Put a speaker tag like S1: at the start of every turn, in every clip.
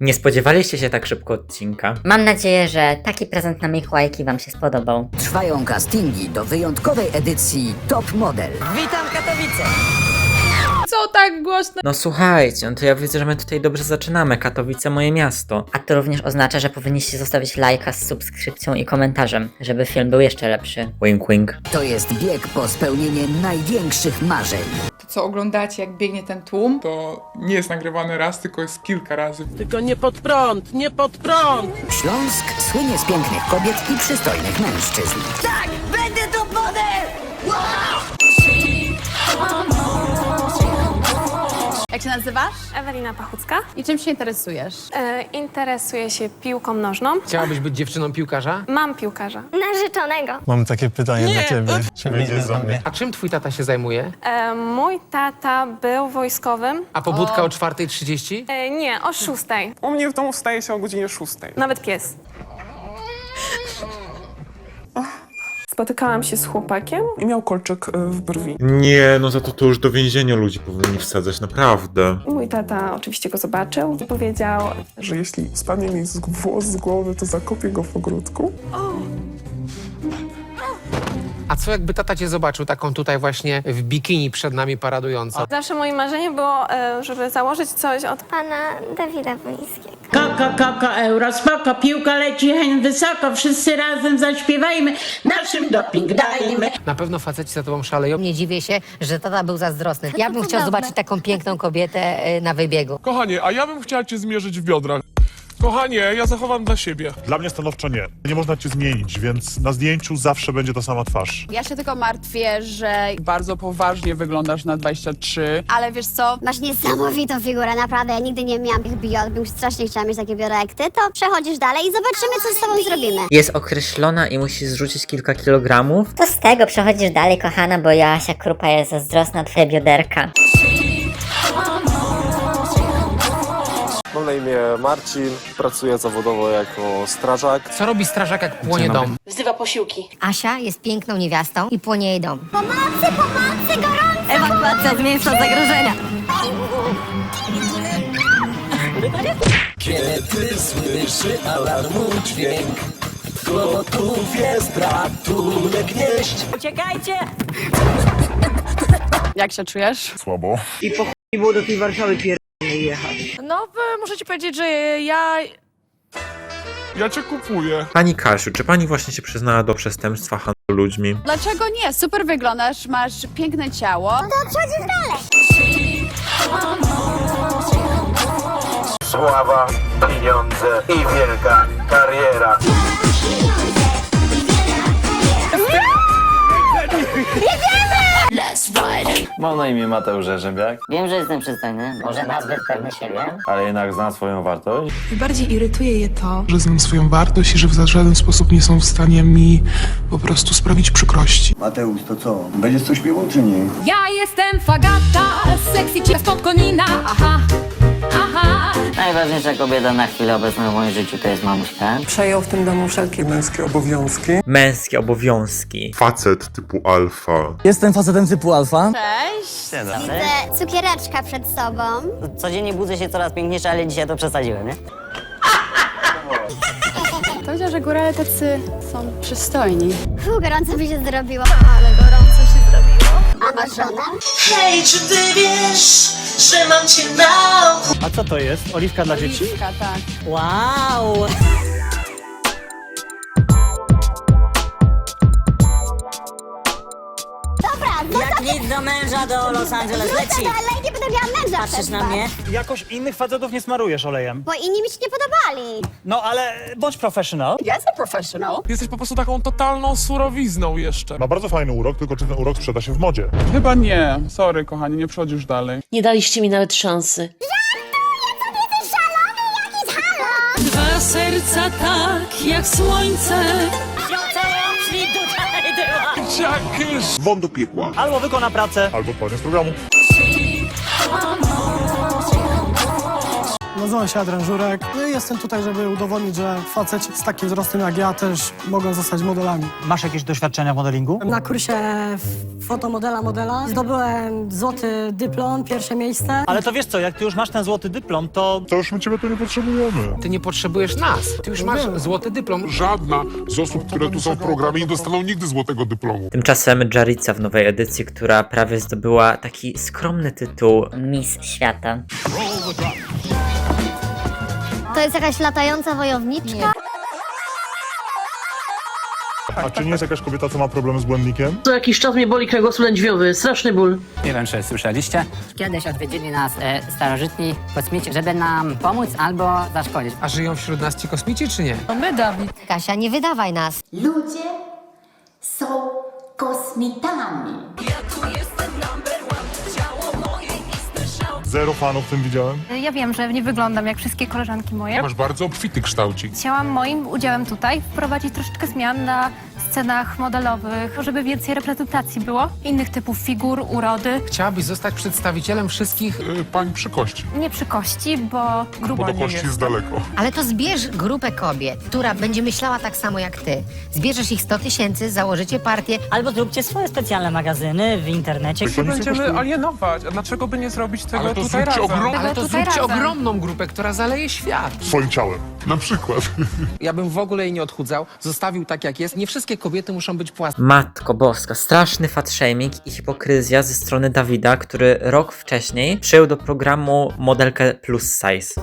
S1: Nie spodziewaliście się tak szybko odcinka?
S2: Mam nadzieję, że taki prezent na Mikołajki Wam się spodobał.
S3: Trwają castingi do wyjątkowej edycji Top Model.
S2: Witam Katowice!
S4: Co tak głośno?
S1: No słuchajcie, no to ja widzę, że my tutaj dobrze zaczynamy. Katowice, moje miasto.
S2: A to również oznacza, że powinniście zostawić lajka z subskrypcją i komentarzem, żeby film był jeszcze lepszy.
S1: Wink, wink.
S3: To jest bieg po spełnienie największych marzeń.
S4: To co oglądacie, jak biegnie ten tłum?
S5: to nie jest nagrywane raz, tylko jest kilka razy.
S6: Tylko nie pod prąd, nie pod prąd!
S3: Śląsk słynie z pięknych kobiet i przystojnych mężczyzn.
S7: Jak się nazywasz?
S8: Ewelina Pachucka.
S7: I czym się interesujesz?
S8: E, interesuję się piłką nożną.
S6: Chciałabyś być dziewczyną piłkarza?
S8: Mam piłkarza.
S9: Narzeczonego.
S10: Mam takie pytanie dla ciebie. Czy wyjdzie za mnie?
S6: A czym twój tata się zajmuje?
S8: E, mój tata był wojskowym.
S6: A pobudka o 4.30?
S8: E, nie, o szóstej.
S5: U mnie w domu wstaje się o godzinie 6.
S8: Nawet pies. Spotykałam się z chłopakiem.
S5: I miał kolczyk y, w brwi.
S11: Nie, no za to to już do więzienia ludzi powinni wsadzać, naprawdę.
S8: Mój tata oczywiście go zobaczył i powiedział,
S5: Że jeśli spadnie mi z włos z głowy, to zakopię go w ogródku.
S6: A co jakby tata cię zobaczył taką tutaj właśnie w bikini przed nami paradującą?
S8: zawsze moim marzeniem było, e, żeby założyć coś od
S9: Pana Dawida Wolińskiego.
S12: Kaka, kaka, euro, spoko, piłka leci hen wysoko, wszyscy razem zaśpiewajmy, naszym doping dajmy.
S6: Na pewno faceci za tobą szaleją.
S2: Nie dziwię się, że tata był zazdrosny. Ja bym chciał zobaczyć taką piękną kobietę y, na wybiegu.
S5: Kochanie, a ja bym chciała cię zmierzyć w biodrach. Kochanie, ja zachowam dla siebie.
S11: Dla mnie stanowczo nie. Nie można cię zmienić, więc na zdjęciu zawsze będzie ta sama twarz.
S7: Ja się tylko martwię, że...
S5: Bardzo poważnie wyglądasz na 23.
S7: Ale wiesz co?
S9: Masz niesamowitą figurę, naprawdę. Ja nigdy nie miałam tych biod, bym strasznie chciała mieć takie biodra jak ty. To przechodzisz dalej i zobaczymy, co z tobą zrobimy.
S1: Jest określona i musi zrzucić kilka kilogramów?
S2: To z tego przechodzisz dalej, kochana, bo Joasia Krupa jest zazdrosna o twoje bioderka.
S10: Mam na imię Marcin, pracuję zawodowo jako strażak.
S6: Co robi strażak jak płonie dom?
S12: Wzywa posiłki.
S2: Asia jest piękną niewiastą i płonie jej dom.
S9: Pomocy, pomocy, gorąco!
S2: Ewakuacja z miejsca zagrożenia.
S10: Kiedy słyszy alarmu dźwięk, gotów jest ratunek nieść.
S12: Uciekajcie!
S7: Jak się czujesz?
S11: Słabo.
S12: I było do tej Warszawy pier...
S4: No, muszę ci powiedzieć, że ja...
S5: Ja cię kupuję.
S11: Pani Kasiu, czy pani właśnie się przyznała do przestępstwa handlu ludźmi?
S7: Dlaczego nie? Super wyglądasz, masz piękne ciało.
S10: Sława, pieniądze i wielka kariera.
S13: Mam na imię Mateusz Rzeźbiak,
S2: Wiem, że jestem przystojny, może nazbyt pewny siebie.
S13: ale jednak znam swoją wartość.
S4: Bardziej irytuje je to,
S5: Że znam swoją wartość i że w żaden sposób nie są w stanie mi po prostu sprawić przykrości.
S10: Mateusz, to co? Będziesz coś śpiewał czy nie?
S4: Ja jestem Fagata, sexy cię spod konina, aha.
S2: Najważniejsza kobieta na chwilę obecną w moim życiu to jest mamuśka.
S4: Przejął w tym domu wszelkie
S5: Męskie obowiązki.
S1: Męskie obowiązki.
S11: Facet typu alfa.
S10: Jestem facetem typu alfa.
S7: Cześć!
S9: Widzę cukiereczka przed sobą.
S2: Codziennie budzę się coraz piękniejsza, ale dzisiaj to przesadziłem, nie?
S7: Powiedział, że górale tacy są przystojni.
S9: Fu, gorąco mi się zrobiło. Ale gorąco się zrobiło. A masz żonę?
S12: Hej, czy ty wiesz, że mam cię na
S10: A co to jest? Oliwka dla dzieci?
S7: Oliwka, tak.
S2: Wow! Nic do męża do Los Angeles leci.
S9: ale nie będę miała męża
S2: Patrzysz
S9: przez
S2: na
S9: was.
S2: mnie?
S10: Jakoś innych facetów nie smarujesz olejem.
S9: Bo inni mi się nie podobali.
S10: No ale bądź professional.
S7: Jestem professional.
S5: Jesteś po prostu taką totalną surowizną jeszcze.
S11: Ma bardzo fajny urok, tylko czy ten urok sprzeda się w modzie?
S5: Chyba nie. Sorry, kochanie, nie przechodzisz dalej.
S12: Nie daliście mi nawet szansy. Dwa serca tak jak słońce.
S11: Won do piekła.
S10: Albo wykona pracę.
S11: Albo koniec programu.
S14: Nazywam się Adrian Żurek. No i jestem tutaj, żeby udowodnić, że faceci z takim wzrostem jak ja też mogą zostać modelami. Masz jakieś doświadczenia w modelingu?
S7: Na kursie fotomodela modela zdobyłem złoty dyplom, pierwsze miejsce.
S14: Ale to wiesz co, jak ty już masz ten złoty dyplom, to...
S11: To już my ciebie tu nie potrzebujemy.
S6: Ty nie potrzebujesz nas. Ty już masz złoty dyplom.
S15: Żadna z osób, które tu są w programie, nie dostaną nigdy złotego dyplomu.
S1: Tymczasem Jarica w nowej edycji, która prawie zdobyła taki skromny tytuł
S2: Miss Świata.
S9: To jest jakaś latająca wojowniczka?
S11: A czy nie jest jakaś kobieta, co ma problem z błędnikiem?
S12: Co jakiś czas mnie boli kręgosłup lędźwiowy, straszny ból.
S16: Nie wiem, czy słyszeliście. Kiedyś odwiedzili nas e, starożytni kosmici, żeby nam pomóc albo zaszkodzić.
S6: A żyją wśród nas ci kosmici, czy nie?
S9: Kasia, nie wydawaj nas.
S12: Ludzie są kosmitami.
S11: Zero fanów w tym widziałem.
S17: Ja wiem, że nie wyglądam jak wszystkie koleżanki moje.
S15: Masz bardzo obfity kształcik.
S17: Chciałam moim udziałem tutaj wprowadzić troszeczkę zmian na scenach modelowych, żeby więcej reprezentacji było, innych typów figur, urody.
S6: Chciałabyś zostać przedstawicielem wszystkich...
S15: Yy, pań przy kości,
S17: Nie przy kości, bo
S15: bo
S17: grubo
S15: do
S17: nie
S15: kości
S17: jest.
S15: jest daleko.
S9: Ale to zbierz grupę kobiet, która będzie myślała tak samo jak ty. Zbierzesz ich 100 tysięcy, założycie partię.
S14: Albo zróbcie swoje specjalne magazyny w internecie.
S11: To nic nie kosztuje.
S15: alienować, a dlaczego by nie zrobić tego Ale to tutaj zróbcie ogrom...
S6: Ale to
S17: tutaj
S6: zróbcie
S17: razem.
S6: ogromną grupę, która zaleje świat.
S11: Swoim ciałem.
S15: Na przykład.
S6: Ja bym w ogóle jej nie odchudzał, zostawił tak jak jest. Nie wszystkie kobiety muszą być płaskie.
S1: Matko Boska, straszny fat shaming i hipokryzja ze strony Dawida, który rok wcześniej przyjął do programu modelkę plus size.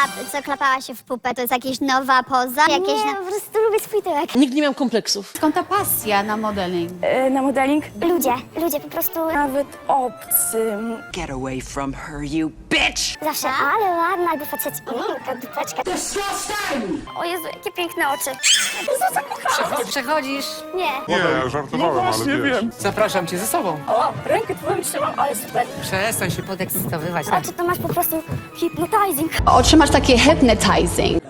S9: Klap, co klapała się w pupę? To jest jakaś nowa poza? Jakieś nie, po prostu lubię swój tyłek.
S12: Nikt nie miał kompleksów.
S7: Skąd ta pasja na modeling?
S17: na modeling
S9: Ludzie, ludzie po prostu
S17: nawet obcym.
S16: Get away from her, you bitch!
S9: zawsze, ale ładna, jakby facet. Taka dupeczka.
S17: O Jezu, jakie piękne oczy.
S9: Przechodzisz? Nie.
S15: Nie, żartowałem, ale wiesz.
S6: Zapraszam cię ze sobą.
S17: O, rękę twoją trzymam, ale super.
S6: Przestań się
S9: Podekscytowywać. A czy to masz po prostu hypnotizing?
S7: Otrzymasz takie hypnotizing.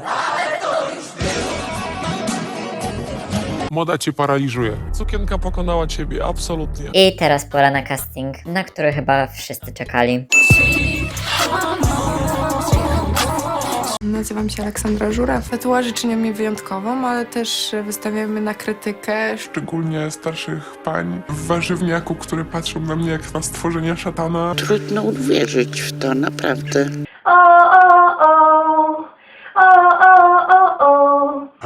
S15: Moda cię paraliżuje. Sukienka pokonała ciebie, absolutnie.
S2: I teraz pora na casting, na który chyba wszyscy czekali.
S7: Nazywam się Aleksandra Żura. Tatuaże czynią mnie wyjątkową, ale też wystawiamy na krytykę.
S15: Szczególnie starszych pań w warzywniaku, które patrzą na mnie jak na stworzenia szatana.
S12: Trudno uwierzyć w to, naprawdę.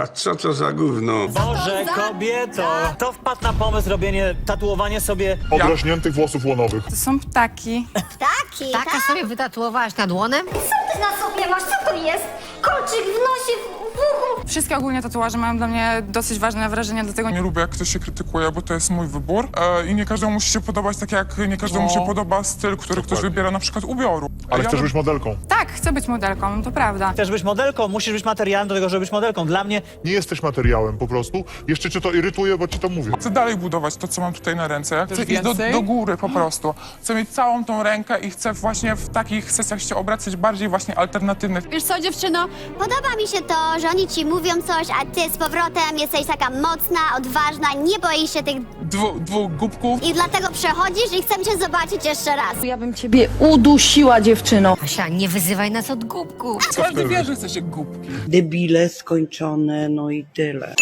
S11: A co to za gówno?
S14: Boże, kobieto! Kto wpadł na pomysł robienie, tatuowanie sobie...
S11: Odraźniętych włosów łonowych.
S7: To są ptaki.
S9: Taki, tak?
S7: Taka sobie wytatuowałaś nad łonem?
S9: Ty na sobie masz, co to jest? Kolczyk w nosie, w uchu.
S7: Wszystkie ogólnie tatuaże mają dla mnie dosyć ważne wrażenie, dlatego
S15: Nie lubię, jak ktoś się krytykuje, bo to jest mój wybór e, i nie każdemu musi się podobać, tak jak nie każdemu się podoba styl, który ktoś wybiera na przykład ubioru.
S11: Ale
S15: ja
S11: chcesz być modelką.
S7: Tak, chcę być modelką, to prawda.
S14: Chcesz być modelką, musisz być materiałem do tego, żeby być modelką. Dla mnie
S11: Nie jesteś materiałem po prostu. Jeszcze cię to irytuje, bo ci to mówię.
S15: Chcę dalej budować to, co mam tutaj na ręce. Chcę iść do,
S6: więcej?
S15: do góry po prostu. Chcę mieć całą tą rękę i chcę właśnie w takich sesjach się obracać bardziej właśnie alternatywnych.
S7: Wiesz co, dziewczyno?
S9: Podoba mi się to, że oni ci mówią coś, a ty z powrotem jesteś taka mocna, odważna, nie boisz się tych...
S15: Dwu, dwóch głupków.
S9: I dlatego przechodzisz i chcę cię zobaczyć jeszcze raz.
S12: Ja bym ciebie udusiła, dziewczyno.
S7: Asia, nie wyzywaj nas od głupków.
S15: Każdy wie, że chce się głupki.
S12: Debile skończone, no i tyle.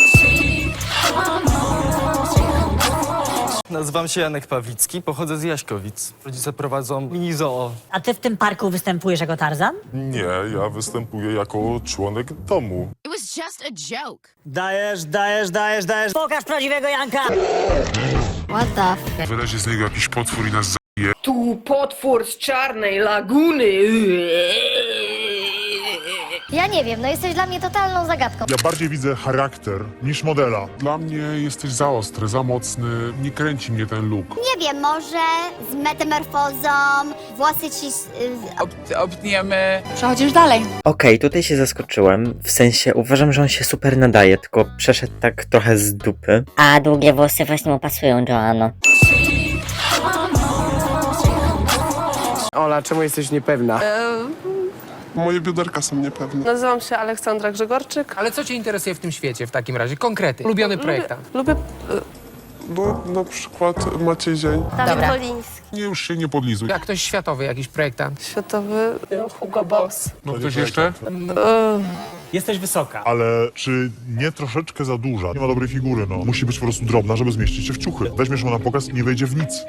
S14: Nazywam się Janek Pawlicki, pochodzę z Jaśkowic. Rodzice prowadzą mini zoo.
S2: A ty w tym parku występujesz jako Tarzan?
S11: Nie, ja występuję jako członek domu.
S4: It was just a joke.
S14: Dajesz, dajesz, dajesz, dajesz.
S2: Pokaż prawdziwego Janka!
S9: What the f...
S15: Wylezie z niego jakiś potwór i nas
S12: Tu potwór z czarnej laguny.
S9: Ja nie wiem, no jesteś dla mnie totalną zagadką.
S11: Ja bardziej widzę charakter niż modela.
S15: Dla mnie jesteś za ostry, za mocny. Nie kręci mnie ten look.
S9: Nie wiem, może z metamorfozą, włosy ci... s- y,
S6: Obtniemy.
S7: Przechodzisz dalej.
S1: Okej, tutaj się zaskoczyłem. W sensie uważam, że on się super nadaje, tylko przeszedł tak trochę z dupy.
S2: A długie włosy właśnie mu pasują, Joanno.
S6: Ola, czemu jesteś niepewna?
S15: Moje bioderka są niepewne.
S17: Nazywam się Aleksandra Grzegorczyk.
S6: Ale co cię interesuje w tym świecie w takim razie? Konkrety. Ulubiony projektant.
S17: Lubię...
S5: No, na przykład Maciej Zień.
S18: Dobra.
S11: Nie, już się nie podlizuj.
S6: Jak ktoś światowy, jakiś projektant.
S12: Światowy Hugo Boss.
S5: No ktoś jeszcze?
S1: Jesteś wysoka.
S11: Ale czy nie troszeczkę za duża? Nie ma dobrej figury, no. Musi być po prostu drobna, żeby zmieścić się w ciuchy. Weźmiesz ją na pokaz i nie wejdzie w nic.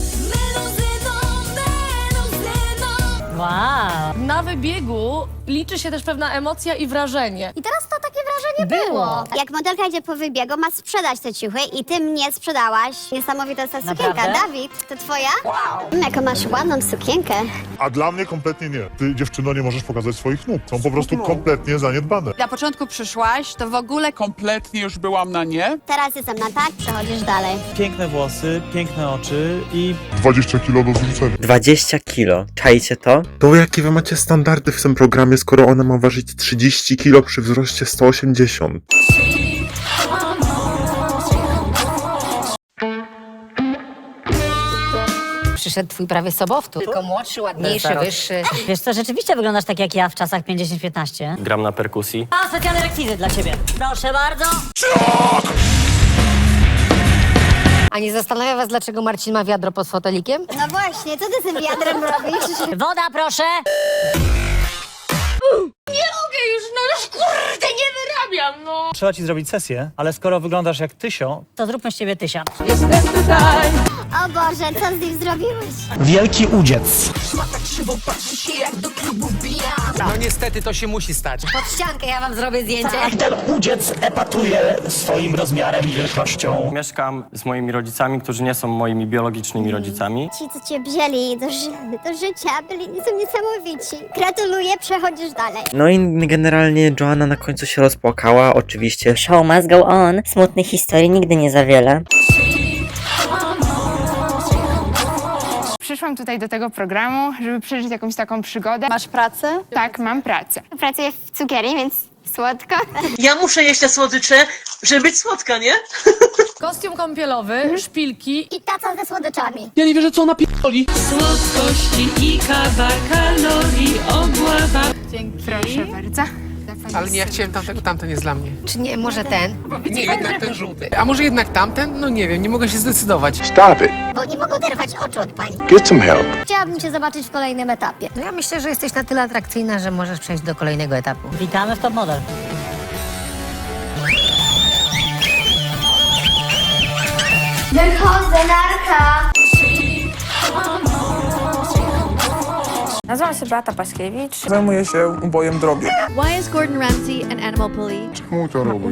S18: Wow.
S17: Na wybiegu liczy się też pewna emocja i wrażenie.
S9: I teraz to takie wrażenie było. Jak modelka idzie po wybiegu, ma sprzedać te ciuchy i ty mnie sprzedałaś. Niesamowita jest ta sukienka.
S18: Naprawdę? Dawid,
S9: to twoja? Wow. Jaką masz ładną sukienkę.
S11: A dla mnie kompletnie nie. Ty, dziewczyno, nie możesz pokazać swoich nóg. Są po prostu kompletnie zaniedbane.
S7: Na początku przyszłaś, to w ogóle
S5: Kompletnie już byłam na nie.
S9: Teraz jestem na tak, przechodzisz dalej.
S1: Piękne włosy, piękne oczy i
S11: 20 kilo do zrzucenia.
S19: 20 kilo. Czajcie to?
S11: To jakie wy macie standardy w tym programie, skoro ona ma ważyć 30 kilo przy wzroście 180?
S16: Przyszedł twój prawie sobowtór. Tylko młodszy, ładniejszy,
S18: Zero.
S16: wyższy.
S18: Wiesz co, rzeczywiście wyglądasz tak jak ja w czasach 50-15.
S20: Gram na perkusji.
S18: A, specjalne rekwizyt dla ciebie. Proszę bardzo.
S16: A nie zastanawia was, dlaczego Marcin ma wiadro pod fotelikiem?
S9: No właśnie, co ty z tym wiadrem robisz?
S18: Woda, proszę.
S1: Trzeba ci zrobić sesję, ale skoro wyglądasz jak Tysio,
S18: To zróbmy z ciebie tysia.
S9: O Boże, co z nim zrobiłeś?
S1: wielki udziec.
S6: No niestety to się musi stać.
S16: Pod ściankę ja wam zrobię zdjęcie.
S1: Ten udziec epatuje swoim rozmiarem i wielkością.
S20: Mieszkam z moimi rodzicami, którzy nie są moimi biologicznymi rodzicami.
S9: Ci, co cię wzięli do, ży do życia, byli są niesamowici. Gratuluję, przechodzisz dalej.
S19: No i generalnie Joanna na końcu się rozpłakała, oczywiście.
S18: Show must go on. Smutnych historii nigdy nie za wiele.
S17: Przyszłam tutaj do tego programu, żeby przeżyć jakąś taką przygodę.
S7: masz pracę?
S17: Tak, mam pracę.
S9: Pracuję w cukierii, więc słodko.
S12: Ja muszę jeść te słodycze, żeby być słodka, nie?
S17: Kostium kąpielowy, szpilki
S9: I taca ze słodyczami.
S12: Ja nie wierzę, co ona pi***oli.
S17: Proszę bardzo.
S6: Ale nie, ja chciałem tamtego, tamten jest dla mnie.
S16: Czy nie, może ten?
S6: Nie, jednak ten żółty. A może jednak tamten? No nie wiem, nie mogę się zdecydować.
S9: Bo nie mogą oderwać oczu od pani.
S11: Get some help.
S9: Chciałabym cię zobaczyć w kolejnym etapie.
S16: No ja myślę, że jesteś na tyle atrakcyjna, że możesz przejść do kolejnego etapu.
S18: Witamy w Top Model.
S9: Wychodzę, narka.
S17: Nazywam się Beata Paśkiewicz.
S5: Zajmuję się ubojem drobiu.
S17: Why is Gordon Ramsay an animal bully?
S11: Czemu to robi?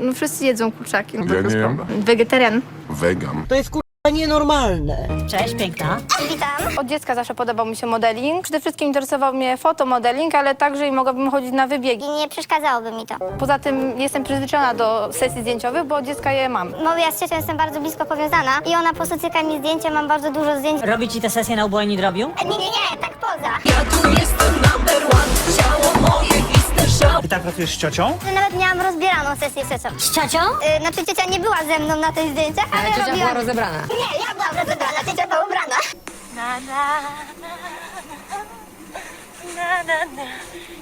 S17: No wszyscy jedzą kurczaki.
S11: Ja nie wiem.
S17: Wegetarian.
S11: Wegan.
S12: To jest kurwa nienormalne.
S18: Cześć, piękna.
S9: Witam.
S17: Od dziecka zawsze podobał mi się modeling. Przede wszystkim interesował mnie fotomodeling, ale także i mogłabym chodzić na wybiegi.
S9: I nie przeszkadzałoby mi to.
S17: Poza tym jestem przyzwyczajona do sesji zdjęciowych, bo od dziecka je mam.
S9: Bo ja z ciocią jestem bardzo blisko powiązana i ona po prostu cyka mi zdjęcia, mam bardzo dużo zdjęć.
S18: Robi ci te sesje na ubojni drobiu?
S9: Nie, nie, nie, tak poza.
S1: Tak pracujesz z ciocią?
S9: Nawet miałam rozbieraną sesję z ciocią.
S18: Z ciocią?
S9: Yy, znaczy ciocia nie była ze mną na tych zdjęciach, ale,
S16: Ale ciocia
S9: robiłam...
S16: była rozebrana.
S9: Nie, ja byłam rozebrana, ciocia była ubrana.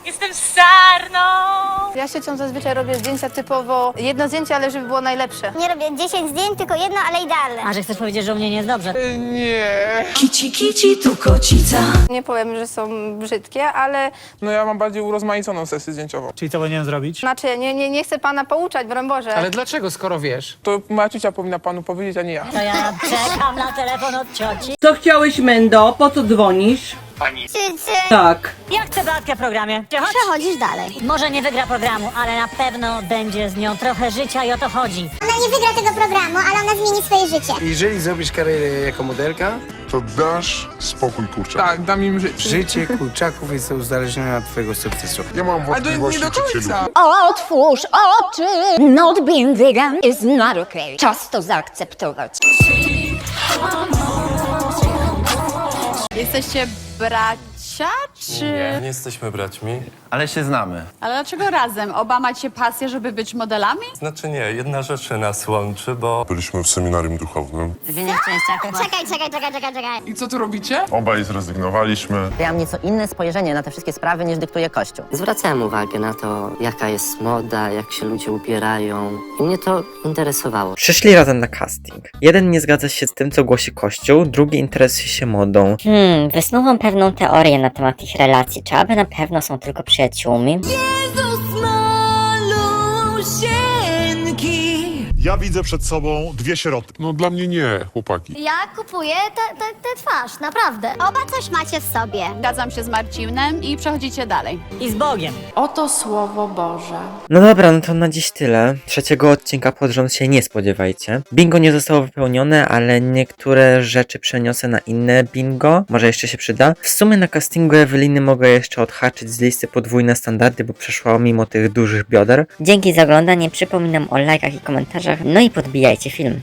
S7: Jestem sarną.
S17: Ja z ciocią zazwyczaj robię zdjęcia typowo jedno zdjęcie, ale żeby było najlepsze.
S9: Nie robię 10 zdjęć, tylko jedno, ale idealne.
S18: A że chcesz powiedzieć, że u mnie nie jest dobrze?
S12: Kici, kici, tu kocica.
S17: Nie powiem, że są brzydkie, ale
S5: No ja mam bardziej urozmaiconą sesję zdjęciową.
S1: Czyli co powinienem zrobić?
S17: znaczy nie, nie, nie chcę pana pouczać, broń Boże.
S6: Ale dlaczego, skoro wiesz?
S5: To moja ciocia powinna panu powiedzieć, a nie ja.
S18: To ja czekam na telefon od cioci.
S12: Co chciałeś, Mendo? Po co dzwonisz?
S9: Cici,
S12: Tak.
S18: Ja chcę Beatkę w programie. Chodź.
S9: przechodzisz dalej.
S18: Może nie wygra programu, ale na pewno będzie z nią trochę życia i o to chodzi.
S9: Ona nie wygra tego programu, ale ona zmieni swoje życie.
S21: Jeżeli zrobisz karierę jako modelka,
S11: To dasz spokój, kurczę.
S5: Tak, dam im życie.
S21: życie kurczaków jest uzależnione od twojego sukcesu.
S11: Ja mam
S5: Ale to
S11: wątpliwości,
S5: nie do
S11: czy cię
S5: końca.
S11: lubię.
S7: Otwórz oczy. Not being vegan is not okay. Czas to zaakceptować.
S17: Jesteście.
S7: Bracia, czy...
S20: Nie, nie jesteśmy braćmi.
S10: Ale się znamy.
S7: Ale dlaczego razem? Oba macie pasję, żeby być modelami?
S20: Znaczy nie, jedna rzecz nas łączy, bo
S22: Byliśmy w seminarium duchownym.
S23: W innych częściach chyba...
S9: Czekaj, czekaj, czekaj, czekaj, czekaj.
S15: I co tu robicie?
S22: Obaj zrezygnowaliśmy.
S2: Ja mam nieco inne spojrzenie na te wszystkie sprawy niż dyktuje Kościół.
S23: Zwracałem uwagę na to, jaka jest moda, jak się ludzie ubierają i mnie to interesowało.
S1: Przyszli razem na casting. Jeden nie zgadza się z tym, co głosi Kościół, drugi interesuje się modą.
S2: Hmm, wysnuwam pewną teorię na temat ich relacji. Czy aby na pewno są tylko przyjaciółmi?
S11: Jezus malusieńki
S22: Ja widzę przed sobą dwie sieroty.
S15: No dla mnie nie, chłopaki.
S9: Ja kupuję tę twarz, naprawdę. Oba coś macie w sobie.
S7: Zgadzam się z Marcinem i przechodzicie dalej.
S18: I z Bogiem.
S7: Oto Słowo Boże.
S1: No dobra, no to na dziś tyle. Trzeciego odcinka pod rząd się nie spodziewajcie. Bingo nie zostało wypełnione, ale niektóre rzeczy przeniosę na inne bingo. Może jeszcze się przyda. W sumie na castingu Eweliny mogę jeszcze odhaczyć z listy podwójne standardy, bo przeszła mimo tych dużych bioder.
S2: Dzięki za oglądanie, przypominam o lajkach i komentarzach, no i podbijajcie film.